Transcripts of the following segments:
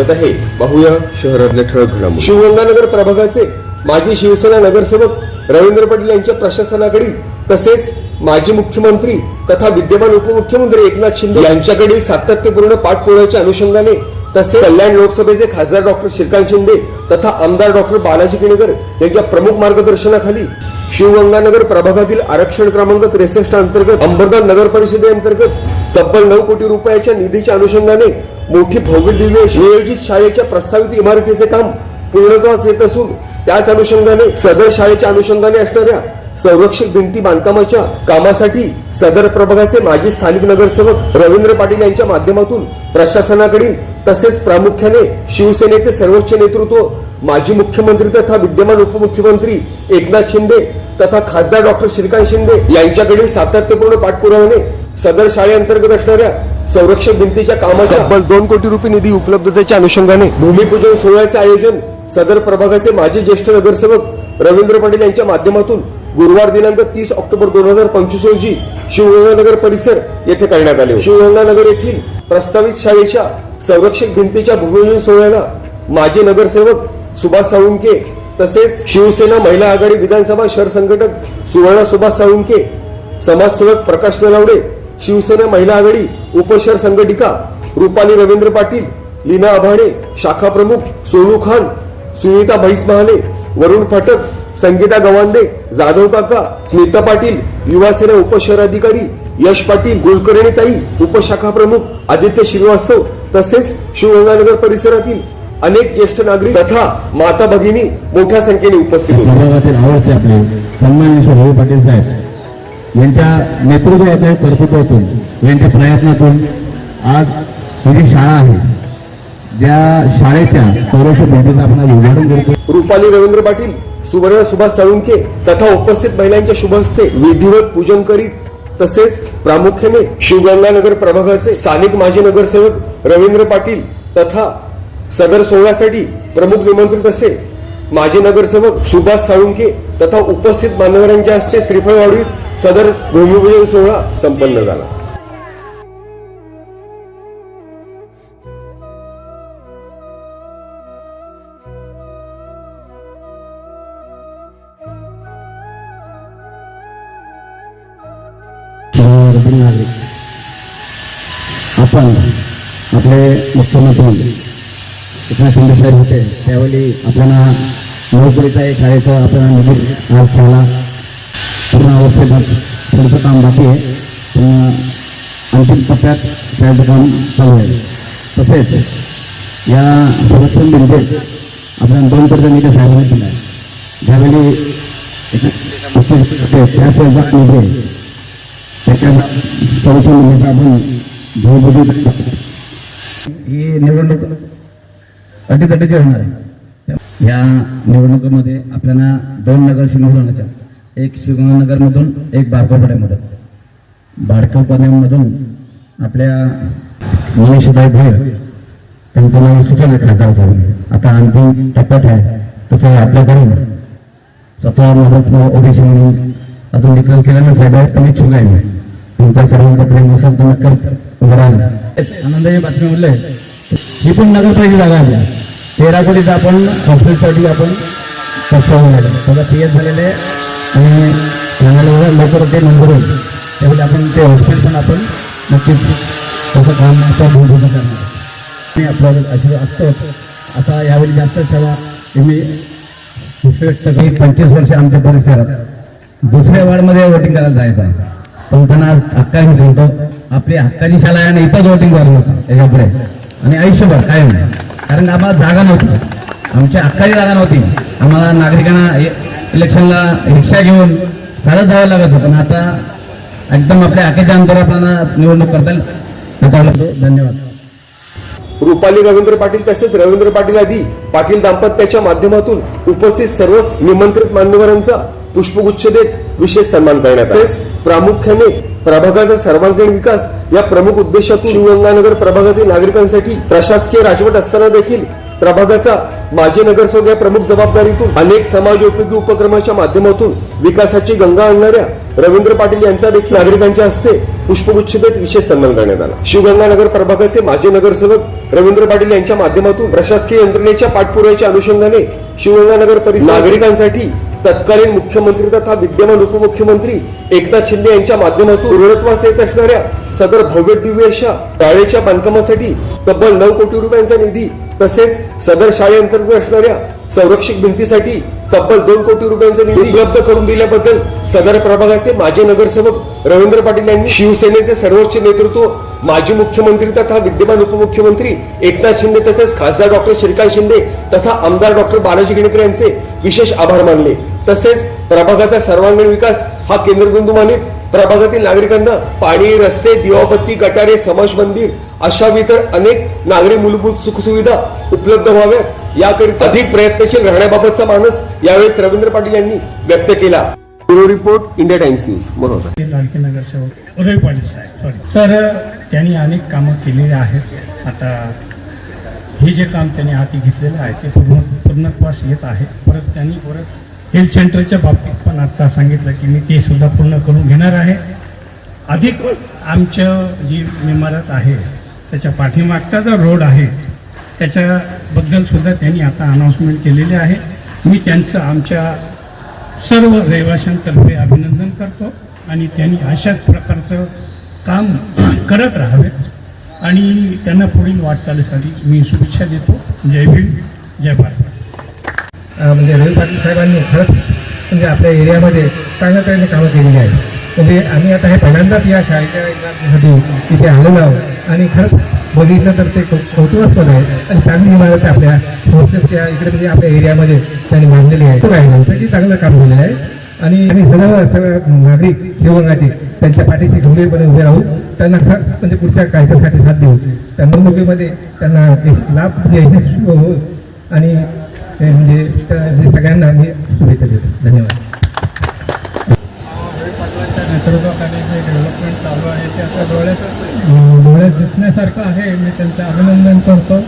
स्वागत आहे. पाहूया शहरातल्या ठळक घडामोडी. शिवगंगानगर प्रभागाचे माजी शिवसेना नगरसेवक रवींद्र पाटील यांच्या प्रशासनाकडील तसेच माजी मुख्यमंत्री तथा विद्यमान उपमुख्यमंत्री एकनाथ शिंदे यांच्याकडील सातत्यपूर्ण पाठपुराव्याच्या अनुषंगाने तसेच कल्याण लोकसभेचे खासदार डॉक्टर श्रीकांत शिंदे तथा आमदार डॉक्टर बालाजी किणेकर यांच्या प्रमुख मार्गदर्शनाखाली शिवगंगानगर प्रभागातील आरक्षण क्रमांक त्रेसष्ट अंतर्गत अंबरनाथ नगर परिषदेअंतर्गत तब्बल नऊ कोटी रुपयाच्या निधीच्या अनुषंगाने मोठी भव्य दिव्य नियोजित शाळेच्या प्रस्तावित इमारतीचे काम पूर्णत्वास येत असून त्याच अनुषंगाने सदर शाळेच्या अनुषंगाने असणाऱ्या संरक्षक भिंती बांधकामाच्या कामासाठी सदर प्रभागाचे माजी स्थानिक नगरसेवक रवींद्र पाटील यांच्या माध्यमातून प्रशासनाकडील तसेच प्रामुख्याने शिवसेनेचे सर्वोच्च नेतृत्व माजी मुख्यमंत्री तथा विद्यमान उपमुख्यमंत्री एकनाथ शिंदे तथा खासदार डॉक्टर श्रीकांत शिंदे यांच्याकडील सातत्यपूर्ण पाठपुराव्याने सदर शाळेअंतर्गत असणाऱ्या संरक्षक भिंतीच्या कामाच्या तब्बल दोन कोटी रुपये निधी उपलब्धतेच्या अनुषंगाने भूमिपूजन सोहळ्याचे आयोजन सदर प्रभागाचे माजी ज्येष्ठ नगरसेवक रवींद्र पाटील यांच्या माध्यमातून गुरुवार दिनांक तीस ऑक्टोबर दोन हजार पंचवीस रोजी शिवगंगानगर परिसर येथे करण्यात आले. शिवगंगानगर येथील प्रस्तावित शाळेच्या संरक्षक भिंतीच्या भूमिपूजन सोहळ्याला माजी नगरसेवक सुभाष साळुंके तसेच शिवसेना महिला आघाडी विधानसभा शहर संघटक सुवर्णा सुभाष साळुंके समाजसेवक प्रकाश नलावडे शिवसेना महिला आघाडी उपशहर संघटिका रुपाली रवींद्र पाटील लीना आभाडे शाखा प्रमुख सोनू खान सुनीता भैस महाले वरुण फाटक संगीता गवांदे जाधव काका स्मिता पाटील युवासेना उपशहराधिकारी यश पाटील कुलकर्णी ताई उपशाखा प्रमुख आदित्य श्रीवास्तव तसेच शिवगंगानगर परिसरातील अनेक ज्येष्ठ नागरिक तथा माता भगिनी मोठ्या संख्येने उपस्थित होते. यांच्या नेतृत्वाच्या कर्तृत्वातून यांच्या प्रयत्नातून आज ही शाळा आहे ज्या शाळेच्या संरक्षण भेटीचं आपण उद्घाटन करतो रुपाली रवींद्र पाटील सुवर्ण सुभाष साळुंके तथा उपस्थित महिलांच्या शुभ हस्ते विधिवत पूजन करीत तसेच प्रामुख्याने शिवगंगानगर प्रभागाचे स्थानिक माजी नगरसेवक रवींद्र पाटील तथा सदर सोहळ्यासाठी प्रमुख निमंत्रित असे माजी नगरसेवक सुभाष साळुंके तथा उपस्थित मान्यवरांच्या हस्ते श्रीफळ वाढवीत सदर भूमिपूजन सोहळा संपन्न झाला. आपण आपले मुख्यमंत्री एकनाथ शिंदे साहेब होते त्यावेळी आपल्याला नोकरीचा एक शाळेचा आपल्याला निधी आज झाला पूर्ण अवस्थेत थोडंसं काम बाकी आहे. पण अंतिम टप्प्यात त्याचं काम चालू आहे. तसेच या संरक्षण भिंतीत आपल्याला दोन कोटी निधी साहेबांनी दिला आहे. ज्यावेळी एकनाथ त्या स्वयंपाक निधी त्याच्या संरक्षण निधीचा आपण भूमिपूजन ही निवडणूक अटीतटीची होणार आहे. या निवडणुकीमध्ये आपल्याला दोन नगर निवडण्याच्या एक शिवगंगानगरमधून एक बारकोपाड्यामधून. बारकोपाड्यामधून आपल्या मनीषभाई भैर त्यांचं नाव सुचवलं खासदार साहेब आता अंतिम टप्प्यात आहे. तसं आपल्याकडून स्वतः महाराज ओबीसी म्हणून अजून डिक्लेअर केलं ना साहेब पण इच्छुक आहे. तुमच्या सर्वांचा प्रेम असेल तर नक्की उभं राहिला आनंदाची बातमी म्हणले ही पण नगरपालिका जागा आहे. तेरा कोटीचा आपण हॉस्पिटलसाठी आपण झालं पी एस झालेले आणि चांगलं लवकर ते नंबर होईल. त्यावेळी आपण ते हॉस्पिटल पण आपण नक्कीच तसं काम आता भूमिका करणार आहे. मी आपल्याला अशी असतो आता यावेळी जास्त सेवा तुम्ही मी पंचवीस वर्ष आमच्या परिसरात दुसऱ्या वार्डमध्ये वोटिंग करायला जायचं आहे. पण त्यांना आज हक्काने सांगतो आपली हक्काची शाळा आहे आणि इथंच वोटिंग करायला होतं त्याच्यापुढे आणि आयुष्यभर कायम नाही कारण आम्हाला जागा नव्हती. आमच्या हक्काची जागा नव्हती. आम्हाला नागरिकांना इलेक्शनला रिक्षा घेऊन चालत जावं लागत होतं. आता एकदम आपल्या हक्काच्या अंतर आपल्याला निवडणूक करता येईल. धन्यवाद. रुपाली रवींद्र पाटील तसेच रवींद्र पाटील आदी पाटील दाम्पत्याच्या माध्यमातून उपस्थित सर्वच निमंत्रित मान्यवरांचा पुष्पगुच्छ देत विशेष सन्मान करण्यात तसेच प्रामुख्याने प्रभागाचा सर्वांगीण विकास या प्रमुख उद्देशातून शिवगंगानगर प्रभागातील नागरिकांसाठी प्रशासकीय राजवट असताना देखील प्रभागाचा माजी नगरसेवक या प्रमुख जबाबदारीतून अनेक समाजोपयोगी उपक्रमाच्या माध्यमातून विकासाची गंगा आणणाऱ्या रवींद्र पाटील यांचा देखील नागरिकांच्या हस्ते पुष्पगुच्छ देत विशेष सन्मान करण्यात आला. शिवगंगानगर प्रभागाचे माजी नगरसेवक रवींद्र पाटील यांच्या माध्यमातून प्रशासकीय यंत्रणेच्या पाठपुराव्याच्या अनुषंगाने शिवगंगानगर परिसर नागरिकांसाठी तत्कालीन मुख्यमंत्री तथा विद्यमान उपमुख्यमंत्री एकनाथ शिंदे यांच्या माध्यमातून पूर्णत्वास येत असणाऱ्या सदर भव्य दिव्य अशा शाळेच्या बांधकामासाठी तब्बल नऊ कोटी रुपयांचा निधी तसेच सदर शाळेअंतर्गत असणाऱ्या संरक्षक भिंतीसाठी तब्बल दोन कोटी रुपयांचा निधी उपलब्ध करून दिल्याबद्दल सदर प्रभागाचे माजी नगरसेवक रवींद्र पाटील यांनी शिवसेनेचे सर्वोच्च नेतृत्व माजी मुख्यमंत्री तथा विद्यमान उपमुख्यमंत्री एकनाथ शिंदे तसेच खासदार डॉक्टर श्रीकांत शिंदे तथा आमदार डॉक्टर बालाजी गिणेकर यांचे विशेष आभार मानले. तसेच प्रभागाचा सर्वांगीण विकास हा केंद्रबिंदू मानित प्रभागातील नागरिकांना पाणी रस्ते दिवाबत्ती गटारे समाज मंदिर अशा इतर अनेक नागरी मूलभूत सुखसुविधा उपलब्ध व्हाव्यात. याकरिता अधिक प्रयत्नशील राहण्याबाबतचा मानस यावेळेस रवींद्र पाटील यांनी व्यक्त केला. Bureau report India Times news बरोबर तर त्यांनी अनेक कामं केलेली आहेत. आता हे जे काम त्यांनी हाती घेतलेलं आहे ते पूर्ण पूर्णत्वास येत आहे. परत त्यांनी परत हेल्थ सेंटरच्या बाबतीत पण आता सांगितलं की मी ते सुद्धा पूर्ण करून घेणार आहे. अधिक आमचं जी इमारत आहे त्याच्या पाठीमागचा जो रोड आहे त्याच्याबद्दल सुद्धा त्यांनी आता अनाऊन्समेंट केलेले आहे. मी त्यांचं आमच्या सर्व रहिवाशांतर्फे अभिनंदन करतो आणि त्यांनी अशाच प्रकारचं काम करत राहावे आणि त्यांना पुढील वाटचालीसाठी मी शुभेच्छा देतो. जय भीम जय भारत. म्हणजे रवी पाटील साहेबांनी खरंच म्हणजे आपल्या एरियामध्ये चांगल्या तऱ्हेने कामं केलेली आहेत. म्हणजे आम्ही आता हे पहिल्यांदाच या शाळेच्या इमारतीसाठी इथे आलेलो आहोत. आणि खरंच बघितलं तर ते कौतुकास्पद आहे. आणि चांगली इमारत आपल्या संस्थेच्या इकडे म्हणजे आपल्या एरियामध्ये त्यांनी बांधलेली आहे. तो काय त्याची चांगलं काम झालेलं आहे. आणि आम्ही सर्व सर्व नागरिक शिवगंगाचे त्यांच्या पाठीशी गंभीरपणे उभे राहू त्यांना स- म्हणजे पुढच्या कायद्यासाठी साथ देऊ त्या निवडणुकीमध्ये त्यांना लाभ म्हणजे यशस्वी हो आणि हे म्हणजे हे सगळ्यांना आम्ही शुभेच्छा देतो. धन्यवाद. नेतृत्वाखाली जे डेव्हलपमेंट चालू आहे ते आता डोळ्यात डोळ्यात दिसण्यासारखं आहे. मी त्यांचं अभिनंदन करतो.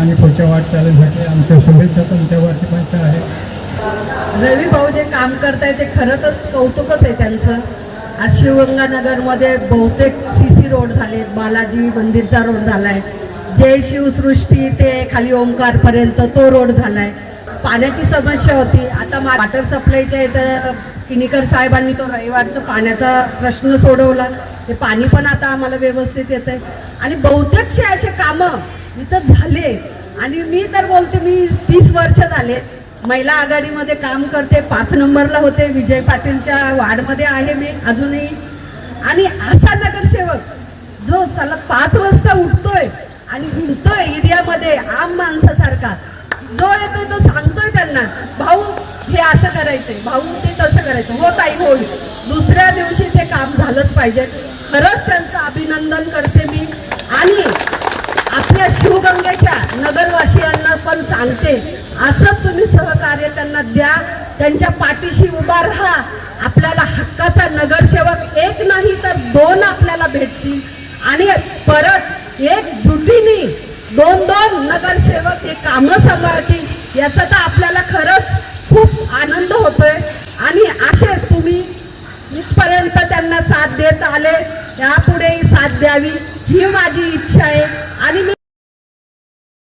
आणि पुढच्या वाटचालीसाठी आमच्या शुभेच्छा तुमच्यावरती पण आहे रवी भाऊ जे काम करताय ते खरंच कौतुकच आहे त्यांचं. आज शिवगंगानगरमध्ये बहुतेक सी सी रोड झाले बालाजी मंदिरचा रोड झालाय. जय शिवसृष्टी ते खाली ओंकारपर्यंत तो रोड झालाय. पाण्याची समस्या होती. आता वॉटर सप्लायच्या इथं किनीकर साहेबांनी तो रविवारचं पाण्याचा प्रश्न सोडवला. ते पाणी पण आता आम्हाला व्यवस्थित येत आहे आणि बहुतेकशे असे कामं इथं झाले. आणि मी तर बोलते मी तीस वर्ष झाले. महिला आघाडीमध्ये काम करते पाच नंबरला होते. विजय पाटीलच्या वार्डमध्ये आहे मी अजूनही. आणि असा नगरसेवक जो चला पाच वाजता उठतोय आणि हिंडतोय एरियामध्ये आम माणसासारखा जो येतोय तो सांगतोय त्यांना भाऊ हे असं करायचंय भाऊ ते तसं करायचं हो ताई होईल दुसऱ्या दिवशी ते काम झालंच पाहिजे. खरंच त्यांचं अभिनंदन करते मी. आणि आपल्या शिवगंगेच्या नगरवासियांना पण सांगते असंच तुम्ही सहकार्य त्यांना द्या. त्यांच्या पाठीशी उभा राहा. आपल्याला हक्काचा नगरसेवक एक नाही तर दोन आपल्याला भेटतील. आणि परत एक जुटीने दोन दोन नगरसेवक हे कामं सांभाळतील याचा तर आपल्याला खरंच खूप आनंद होतोय. आणि असे तुम्ही इथपर्यंत त्यांना साथ देत आले यापुढेही साथ द्यावी ही माझी इच्छा आहे. आणि मी